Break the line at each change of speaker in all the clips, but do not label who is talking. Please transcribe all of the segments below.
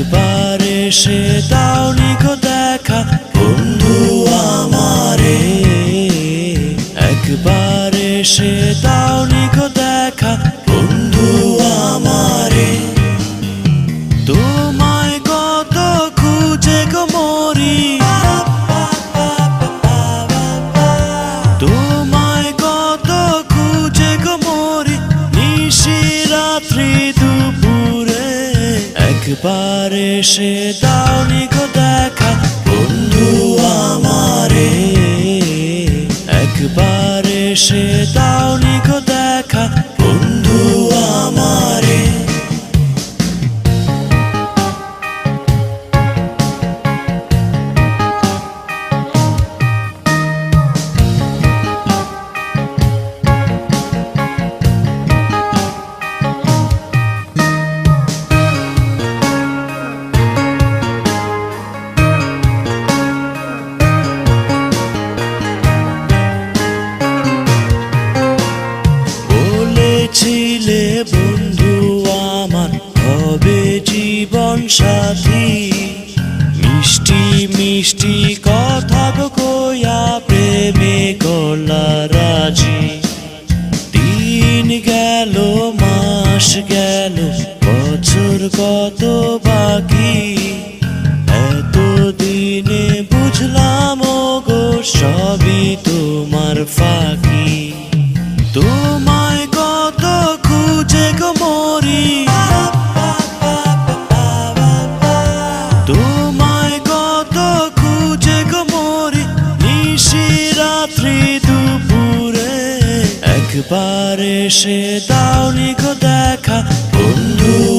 একবার এসে দাও নিখো দেখা। একবার এসে দাও নিখো দেখা। সাথী। মিষ্টি মিষ্টি কথা গো কইয়া প্রেমে গলা রাজি। দিন গেল, মাস গেল, বছর কত বাকি? এত দিনে বুঝলাম গো, সবই তোমার ফাঁকি। তোমায় একবার সে দাও নিখো দেখা বন্ধু।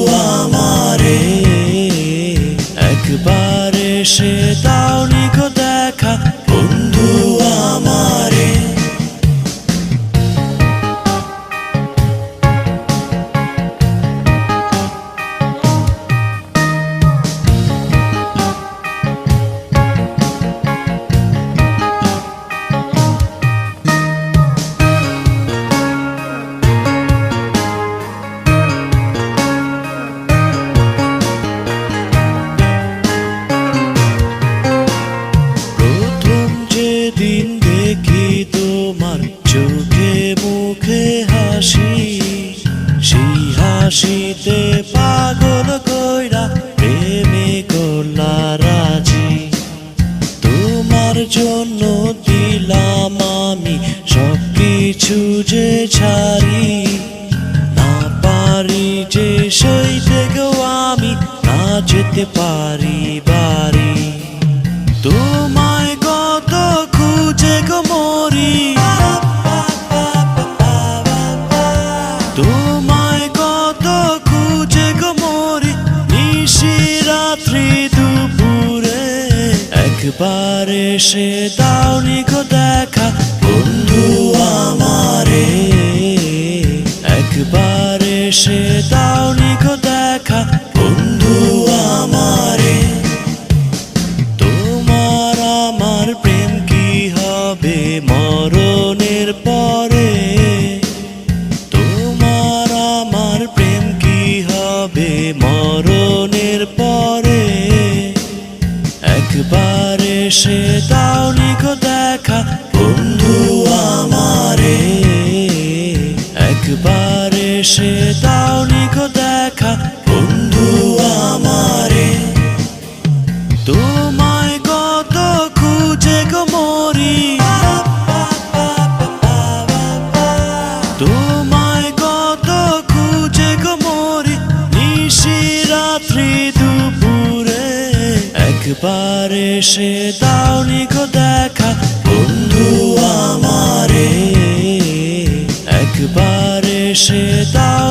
হাসিতে পাগল কইরা প্রেমে করলা রাজি। তোমার জন্য দিলাম আমি সব কিছু যে ছাড়ি। না পারি যে সইতে গো আমি না যেতে পারি। একবার এসে দাও নিখো দেখা, বন্ধু আমারে। একবার এসে দাও নিখো দেখা, বন্ধু আমারে। তোমার আমার প্রেম কি হবে মরণের পরে? তোমার আমার প্রেম কি হবে মরণের পরে? একবার এসে দাও নিগো দেখা বন্ধু আমারে। একবার এসে দাও নিগো দেখা বন্ধু আমারে। একবার সে দাওনি গো দেখা বন্ধু আমারে। একবার সে দাও